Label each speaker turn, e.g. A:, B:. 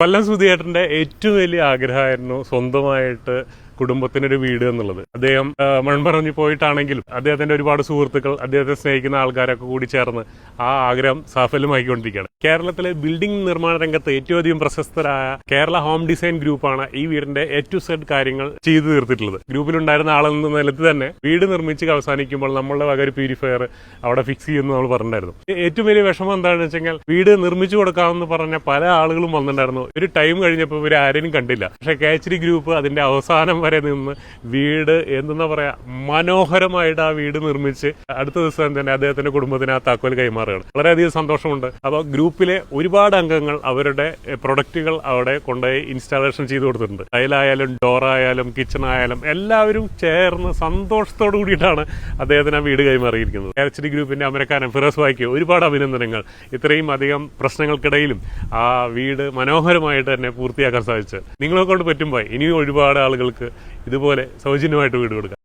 A: കൊല്ലം സുധിയേട്ടന്റെ ഏറ്റവും വലിയ ആഗ്രഹമായിരുന്നു സ്വന്തമായിട്ട് കുടുംബത്തിനൊരു വീട് എന്നുള്ളത്. അദ്ദേഹം മൺപറഞ്ഞു പോയിട്ടാണെങ്കിലും അദ്ദേഹത്തിന്റെ ഒരുപാട് സുഹൃത്തുക്കൾ അദ്ദേഹത്തെ സ്നേഹിക്കുന്ന ആൾക്കാരൊക്കെ കൂടി ചേർന്ന് ആ ആഗ്രഹം സാഫല്യമാക്കിക്കൊണ്ടിരിക്കുകയാണ് കേരളത്തിലെ ബിൽഡിംഗ് നിർമ്മാണ രംഗത്ത് ഏറ്റവും അധികം പ്രശസ്തരായ കേരള ഹോം ഡിസൈൻ ഗ്രൂപ്പാണ് ഈ വീടിന്റെ എ ടു സെഡ് കാര്യങ്ങൾ ചെയ്തു തീർത്തിട്ടുള്ളത്. ഗ്രൂപ്പിലുണ്ടായിരുന്ന ആളെന്ന നിലത്ത് തന്നെ വീട് നിർമ്മിച്ച് അവസാനിക്കുമ്പോൾ നമ്മളുടെ വക ഒരു പ്യൂരിഫയർ അവിടെ ഫിക്സ് ചെയ്യുന്നു നമ്മൾ പറഞ്ഞിട്ടുണ്ടായിരുന്നു. ഏറ്റവും വലിയ വിഷമം എന്താണെന്ന് വെച്ചാൽ വീട് നിർമ്മിച്ചു കൊടുക്കാമെന്ന് പറഞ്ഞ പല ആളുകളും വന്നിട്ടുണ്ടായിരുന്നു. ഒരു ടൈം കഴിഞ്ഞപ്പോൾ ഇവർ ആരെയും കണ്ടില്ല. പക്ഷേ കെ ഗ്രൂപ്പ് അതിന്റെ അവസാനം വരെ നിന്ന് വീട് എന്തെന്നാ പറയാ മനോഹരമായിട്ട് ആ വീട് നിർമ്മിച്ച് അടുത്ത ദിവസം തന്നെ അദ്ദേഹത്തിന്റെ കുടുംബത്തിന് ആ താക്കോൽ കൈമാറുകയാണ്. വളരെയധികം സന്തോഷമുണ്ട്. അപ്പോൾ ഗ്രൂപ്പിലെ ഒരുപാട് അംഗങ്ങൾ അവരുടെ പ്രൊഡക്റ്റുകൾ അവിടെ കൊണ്ടുപോയി ഇൻസ്റ്റാളേഷൻ ചെയ്ത് കൊടുത്തിട്ടുണ്ട്. ടൈലായാലും ഡോറായാലും കിച്ചൺ ആയാലും എല്ലാവരും ചേർന്ന് സന്തോഷത്തോടു കൂടിയിട്ടാണ് അദ്ദേഹത്തിന് ആ വീട് കൈമാറിയിരിക്കുന്നത്. എച്ച് ഡി ഗ്രൂപ്പിന്റെ അമരക്കാരൻ ഫിറോസ് വായിക്ക് ഒരുപാട് അഭിനന്ദനങ്ങൾ. ഇത്രയും അധികം പ്രശ്നങ്ങൾക്കിടയിലും ആ വീട് മനോഹരമായിട്ട് തന്നെ പൂർത്തിയാക്കാൻ സാധിച്ചത്. നിങ്ങളെ കൊണ്ട് പറ്റുമ്പോൾ ഇനിയും ഒരുപാട് ആളുകൾക്ക് ഇതുപോലെ സൗജന്യമായിട്ട് വീട് കൊടുക്കാം.